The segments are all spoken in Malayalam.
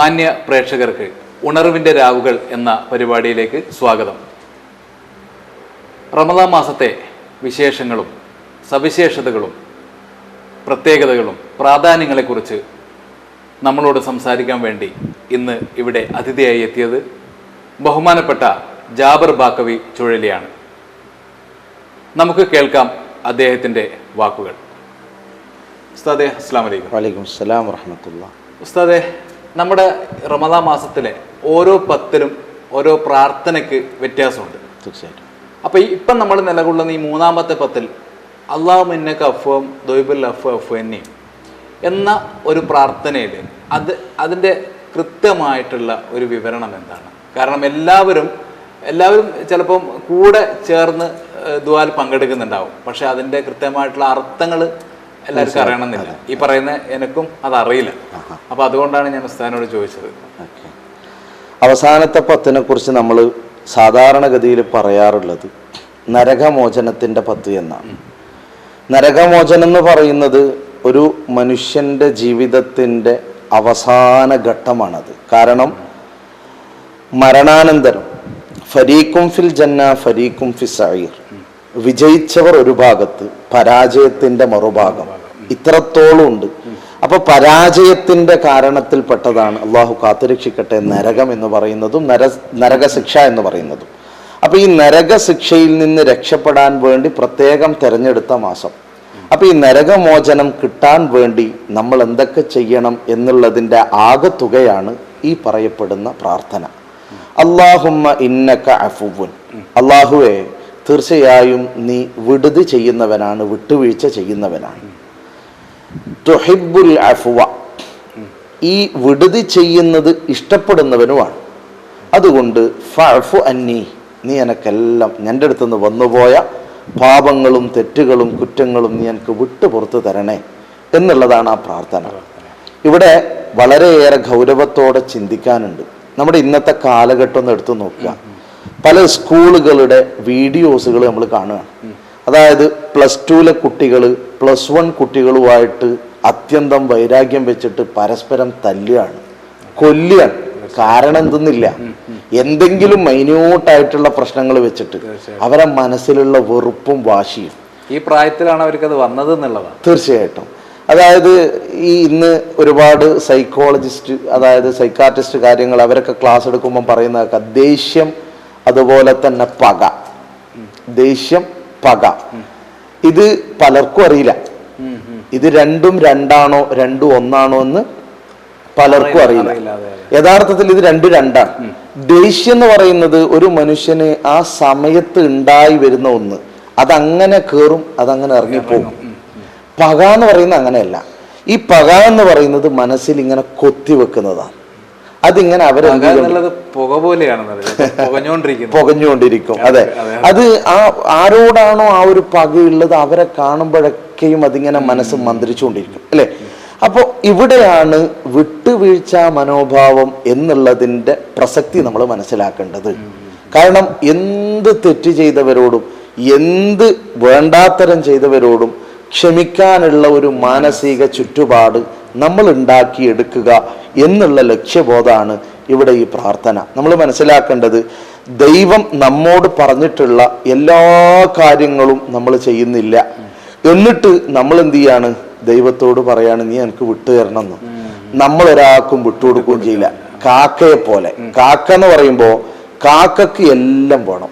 മാന്യ പ്രേക്ഷകർക്ക് ഉണർവിന്റെ രാവുകൾ എന്ന പരിപാടിയിലേക്ക് സ്വാഗതം. റമദാ മാസത്തെ വിശേഷങ്ങളും സവിശേഷതകളും പ്രത്യേകതകളും പ്രാധാന്യങ്ങളെക്കുറിച്ച് നമ്മളോട് സംസാരിക്കാൻ വേണ്ടി ഇന്ന് ഇവിടെ അതിഥിയായി എത്തിയത് ബഹുമാനപ്പെട്ട ജാബർ ബാക്കവി ചുഴലിയാണ്. നമുക്ക് കേൾക്കാം അദ്ദേഹത്തിന്റെ വാക്കുകൾ. ഉസ്താദെ അസ്സാം വലൈക്കും വലൈക്കും അസ്സാം വറഹമത്തുള്ള ഉസ്താദെ നമ്മുടെ റമദാൻ മാസത്തിലെ ഓരോ പത്തിലും ഓരോ പ്രാർത്ഥനയ്ക്ക് വ്യത്യാസമുണ്ട്. തീർച്ചയായിട്ടും. അപ്പൊ ഇപ്പം നമ്മൾ നിലകൊള്ളുന്ന ഈ മൂന്നാമത്തെ പത്തിൽ അള്ളാഹു മിന്നക്ക് അഫ്വം ദൊയ്ബുൽ അഫ് അഫ് എന്നി എന്ന ഒരു പ്രാർത്ഥനയിൽ അത് അതിന്റെ കൃത്യമായിട്ടുള്ള ഒരു വിവരണം എന്താണ്? കാരണം എല്ലാവരും എല്ലാവരും ചിലപ്പം കൂടെ ചേർന്ന് ദുവാൽ പങ്കെടുക്കുന്നുണ്ടാവും. പക്ഷെ അതിന്റെ കൃത്യമായിട്ടുള്ള അർത്ഥങ്ങൾ എല്ലാവർക്കും അറിയണമെന്നില്ല. ഈ പറയുന്ന എനിക്കും അറിയില്ല അപ്പൊ അതുകൊണ്ടാണ് ഞാൻ ഉസ്താനോട് ചോദിച്ചത്. അവസാനത്തെ പത്തിനെ കുറിച്ച് നമ്മൾ സാധാരണഗതിയിൽ പറയാറുള്ളത് നരകമോചനത്തിന്റെ പത്ത് എന്നാണ്. നരകമോചനം എന്ന് പറയുന്നത് ഒരു മനുഷ്യന്റെ ജീവിതത്തിന്റെ അവസാന ഘട്ടമാണത്. കാരണം മരണാനന്തരം ഫരീഖും ഫിൽ ജന്ന ഫരീഖും ഫി സഈർ. വിജയിച്ചവർ ഒരു ഭാഗത്ത് പരാജയത്തിന്റെ മറുഭാഗം. ഇത്രത്തോളം ഉണ്ട്. അപ്പൊ പരാജയത്തിന്റെ കാരണത്തിൽപ്പെട്ടതാണ് അള്ളാഹു കാത്തുരക്ഷിക്കട്ടെ നരകം എന്ന് പറയുന്നതും നര നരകശിക്ഷ എന്ന് പറയുന്നതും. അപ്പൊ ഈ നരകശിക്ഷയിൽ നിന്ന് രക്ഷപ്പെടാൻ വേണ്ടി പ്രത്യേകം തെരഞ്ഞെടുത്ത മാസം. അപ്പൊ ഈ നരകമോചനം കിട്ടാൻ വേണ്ടി നമ്മൾ എന്തൊക്കെ ചെയ്യണം എന്നുള്ളതിന്റെ ആകെത്തുകയാണ് ഈ പറയപ്പെടുന്ന പ്രാർത്ഥന. അള്ളാഹുമ്മ ഇന്നക്ക അഫുവുൻ അള്ളാഹുവെ തീർച്ചയായും നീ വിടുതി ചെയ്യുന്നവനാണ് വിട്ടുവീഴ്ച ചെയ്യുന്നവനാണ്. തുഹിബുൽ അഫ്വ. ഈ വിടുതി ചെയ്യുന്നത് ഇഷ്ടപ്പെടുന്നവനുമാണ്. അതുകൊണ്ട് ഫഫു അന്നി നീ എനക്കെല്ലാം എന്റെ അടുത്തുനിന്ന് വന്നുപോയ പാപങ്ങളും തെറ്റുകളും കുറ്റങ്ങളും നീ എനിക്ക് വിട്ടു പുറത്തു തരണേ എന്നുള്ളതാണ് ആ പ്രാർത്ഥന. ഇവിടെ വളരെയേറെ ഗൗരവത്തോടെ ചിന്തിക്കാനുണ്ട്. നമ്മുടെ ഇന്നത്തെ കാലഘട്ടം ഒന്ന് എടുത്തു നോക്കുക. പല സ്കൂളുകളുടെ വീഡിയോസുകൾ നമ്മൾ കാണുകയാണ് അതായത് പ്ലസ് ടുവിലെ കുട്ടികൾ പ്ലസ് വൺ കുട്ടികളുമായിട്ട് അത്യന്തം വൈരാഗ്യം വെച്ചിട്ട് പരസ്പരം തല്ലുകയാണ്. കൊല്ലുകയാണ്. കാരണം എന്തെന്നില്ല. എന്തെങ്കിലും മൈന്യൂട്ടായിട്ടുള്ള പ്രശ്നങ്ങൾ വെച്ചിട്ട് അവരെ മനസ്സിലുള്ള വെറുപ്പും വാശിയും. ഈ പ്രായത്തിലാണ് അവർക്ക് അത് വന്നത് എന്നുള്ളതാണ് തീർച്ചയായിട്ടും. അതായത് ഈ ഇന്ന് ഒരുപാട് സൈക്കോളജിസ്റ്റ് അതായത് സൈക്കാട്രിസ്റ്റ് കാര്യങ്ങൾ അവരൊക്കെ ക്ലാസ് എടുക്കുമ്പോൾ പറയുന്നതൊക്കെ ദേഷ്യം അതുപോലെ തന്നെ പക. ദേഷ്യം പക. ഇത് പലർക്കും അറിയില്ല. ഇത് രണ്ടും രണ്ടാണോ രണ്ടും ഒന്നാണോ എന്ന് പലർക്കും അറിയില്ല. യഥാർത്ഥത്തിൽ ഇത് രണ്ട് രണ്ടാണ്. ദേഷ്യം എന്ന് പറയുന്നത് ഒരു മനുഷ്യന് ആ സമയത്ത് ഉണ്ടായി വരുന്ന ഒന്ന്. അതങ്ങനെ കയറും അതങ്ങനെ ഇറങ്ങിപ്പോകും. പക എന്ന് പറയുന്നത് അങ്ങനെയല്ല. ഈ പക എന്ന് പറയുന്നത് മനസ്സിൽ ഇങ്ങനെ കൊത്തി വെക്കുന്നതാണ്. അതിങ്ങനെ അവർ പുക പുകഞ്ഞുകൊണ്ടിരിക്കും. അതെ അത്. ആ ആരോടാണോ ആ ഒരു പകയുള്ളത് അവരെ കാണുമ്പോഴൊക്കെയും അതിങ്ങനെ മനസ്സ് മന്ത്രിച്ചുകൊണ്ടിരിക്കും അല്ലെ? അപ്പോൾ ഇവിടെയാണ് വിട്ടുവീഴ്ച മനോഭാവം എന്നുള്ളതിന്റെ പ്രസക്തി നമ്മൾ മനസ്സിലാക്കേണ്ടത്. കാരണം എന്ത് തെറ്റ് ചെയ്തവരോടും എന്ത് വേണ്ടാത്തരം ചെയ്തവരോടും ക്ഷമിക്കാനുള്ള ഒരു മാനസിക ചുറ്റുപാട് നമ്മൾ ഉണ്ടാക്കിയെടുക്കുക എന്നുള്ള ലക്ഷ്യബോധമാണ് ഇവിടെ ഈ പ്രാർത്ഥന. നമ്മൾ മനസ്സിലാക്കേണ്ടത് ദൈവം നമ്മോട് പറഞ്ഞിട്ടുള്ള എല്ലാ കാര്യങ്ങളും നമ്മൾ ചെയ്യുന്നില്ല. എന്നിട്ട് നമ്മൾ എന്ത് ചെയ്യാണ്? ദൈവത്തോട് പറയാണ് നീ എനിക്ക് വിട്ടു തരണം എന്ന് നമ്മൾ ഒരാൾക്കും വിട്ടുകൊടുക്കുകയും ചെയ്യില്ല. കാക്കയെ പോലെ കാക്ക എന്ന് പറയുമ്പോൾ കാക്കക്ക് എല്ലാം വേണം.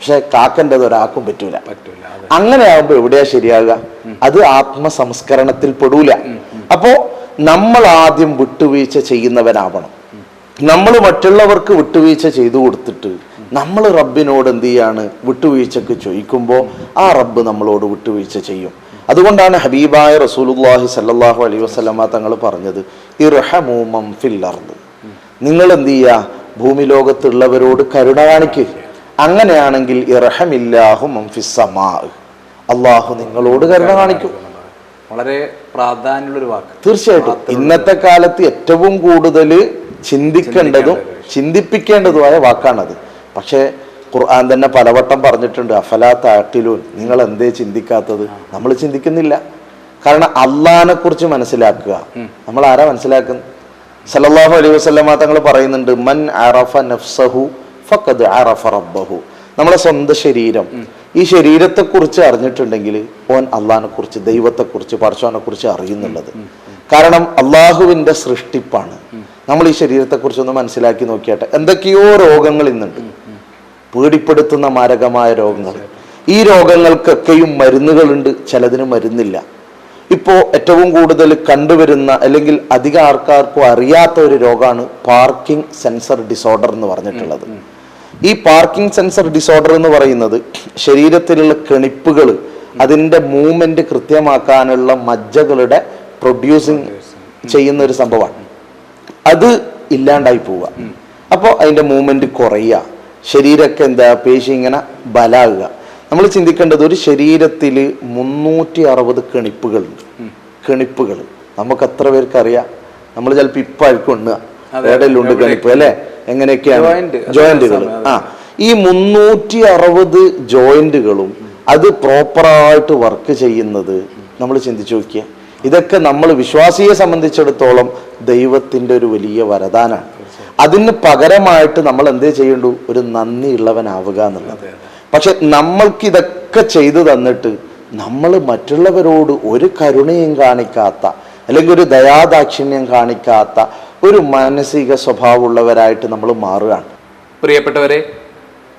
പക്ഷെ കാക്കന്റെത് ഒരാൾക്കും പറ്റൂല. പറ്റൂല അങ്ങനെ ആകുമ്പോൾ എവിടെയാ ശരിയാകുക അത് ആത്മസംസ്കരണത്തിൽ പെടൂല. അപ്പോ നമ്മൾ ആദ്യം വിട്ടുവീഴ്ച ചെയ്യുന്നവനാവണം. നമ്മൾ മറ്റുള്ളവർക്ക് വിട്ടുവീഴ്ച ചെയ്തു കൊടുത്തിട്ട് നമ്മൾ റബ്ബിനോട് എന്ത് ചെയ്യാണ്? വിട്ടുവീഴ്ചക്ക് ചോദിക്കുമ്പോൾ ആ റബ്ബ് നമ്മളോട് വിട്ടുവീഴ്ച ചെയ്യും. അതുകൊണ്ടാണ് ഹബീബായ റസൂലുല്ലാഹി സല്ലാഹു അലൈ വസ്ലമ തങ്ങൾ പറഞ്ഞത് ഇർഹമൂമം നിങ്ങൾ എന്ത് ചെയ്യുക ഭൂമി ലോകത്തുള്ളവരോട് കരുണ കാണിക്കുക അങ്ങനെയാണെങ്കിൽ ഇറഹമില്ലാഹു മംഫിസമാ അള്ളാഹു നിങ്ങളോട് കരുണ കാണിക്കും. വളരെ പ്രാധാന്യമുള്ള ഒരു വാക്ക്. തീർച്ചയായിട്ടും. ഇന്നത്തെ കാലത്ത് ഏറ്റവും കൂടുതൽ ചിന്തിക്കേണ്ടതും ചിന്തിപ്പിക്കേണ്ടതുമായ വാക്കാണത്. പക്ഷേ ഖുർആൻ തന്നെ പലവട്ടം പറഞ്ഞിട്ടുണ്ട് അഫലാ താട്ടിലൂൻ. നിങ്ങൾ എന്തേ ചിന്തിക്കാത്തത്? നമ്മൾ ചിന്തിക്കുന്നില്ല. കാരണം അള്ളഹാനെ കുറിച്ച് മനസ്സിലാക്കുക നമ്മൾ ആരാ മനസ്സിലാക്കുന്നത്? സല്ലല്ലാഹു അലൈഹി വസല്ലമ തങ്ങൾ പറയുന്നുണ്ട് മൻ അറഫ നഫ്സഹു ഫഖദ് അറഫ റബ്ബഹു. നമ്മളെ സ്വന്തം ശരീരം. ഈ ശരീരത്തെക്കുറിച്ച് അറിഞ്ഞിട്ടുണ്ടെങ്കിൽ ഓൻ അള്ളാഹിനെ കുറിച്ച് ദൈവത്തെ കുറിച്ച് അറിയുന്നുള്ളത് കാരണം അള്ളാഹുവിന്റെ സൃഷ്ടിപ്പാണ്. നമ്മൾ ഈ ശരീരത്തെ കുറിച്ച് ഒന്ന് മനസ്സിലാക്കി നോക്കിയാട്ടെ. എന്തൊക്കെയോ രോഗങ്ങൾ ഇന്നുണ്ട് പേടിപ്പെടുത്തുന്ന മാരകമായ രോഗങ്ങൾ. ഈ രോഗങ്ങൾക്കൊക്കെയും മരുന്നുകളുണ്ട്. ചിലതിന് മരുന്നില്ല. ഇപ്പോൾ ഏറ്റവും കൂടുതൽ കണ്ടുവരുന്ന അല്ലെങ്കിൽ അധികം ആൾക്കാർക്കും അറിയാത്ത ഒരു രോഗമാണ് പാർക്കിംഗ് സെൻസർ ഡിസോർഡർ എന്ന് പറഞ്ഞിട്ടുള്ളത്. ഈ പാർക്കിംഗ് സെൻസർ ഡിസോർഡർ എന്ന് പറയുന്നത് ശരീരത്തിലുള്ള കെണിപ്പുകൾ അതിന്റെ മൂവ്മെന്റ് കൃത്യമാക്കാനുള്ള മജ്ജകളുടെ പ്രൊഡ്യൂസിങ് ചെയ്യുന്ന ഒരു സംഭവമാണ്. അത് ഇല്ലാണ്ടായി പോവുക. അപ്പോൾ അതിന്റെ മൂവ്മെന്റ് കുറയുക. ശരീരമൊക്കെ എന്താ പേശി ഇങ്ങനെ ബലാകുക. നമ്മൾ ചിന്തിക്കേണ്ടത് ഒരു ശരീരത്തിൽ മുന്നൂറ്റി അറുപത് കെണിപ്പുകളുണ്ട്. കെണിപ്പുകൾ നമുക്ക് എത്ര പേർക്ക് അറിയാം നമ്മൾ ചിലപ്പോൾ ഇപ്പം ആയിരിക്കും എണ്ണുക കണിപ്പ് അല്ലേ? എങ്ങനെയൊക്കെയാണ്? ജോയിന്റുകൾ ആ ഈ മുന്നൂറ്റി അറുപത് ജോയിന്റുകളും അത് പ്രോപ്പറായിട്ട് വർക്ക് ചെയ്യുന്നത് നമ്മൾ ചിന്തിച്ചു നോക്കിയ. ഇതൊക്കെ നമ്മൾ വിശ്വാസിയെ സംബന്ധിച്ചിടത്തോളം ദൈവത്തിന്റെ ഒരു വലിയ വരദാനാണ്. അതിന് പകരമായിട്ട് നമ്മൾ എന്തേ ചെയ്യണ്ടു? ഒരു നന്ദിയുള്ളവനാവുക എന്നുള്ളത്. പക്ഷെ നമ്മൾക്ക് ഇതൊക്കെ ചെയ്തു തന്നിട്ട് നമ്മൾ മറ്റുള്ളവരോട് ഒരു കരുണയും കാണിക്കാത്ത അല്ലെങ്കിൽ ഒരു ദയാദാക്ഷിണ്യം കാണിക്കാത്ത ഒരു മാനസിക സ്വഭാവമുള്ളവരായിട്ട് നമ്മൾ മാറുകയാണ്. പ്രിയപ്പെട്ടവരെ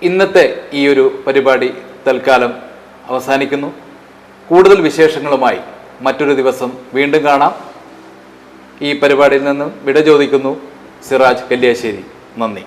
ഇന്നത്തെ ഈ ഒരു പരിപാടി തൽക്കാലം അവസാനിക്കുന്നു. കൂടുതൽ വിശേഷങ്ങളുമായി മറ്റൊരു ദിവസം വീണ്ടും കാണാം. ഈ പരിപാടിയിൽ നിന്നും വിട ചോദിക്കുന്നു സിറാജ് കല്യാശ്ശേരി. നന്ദി.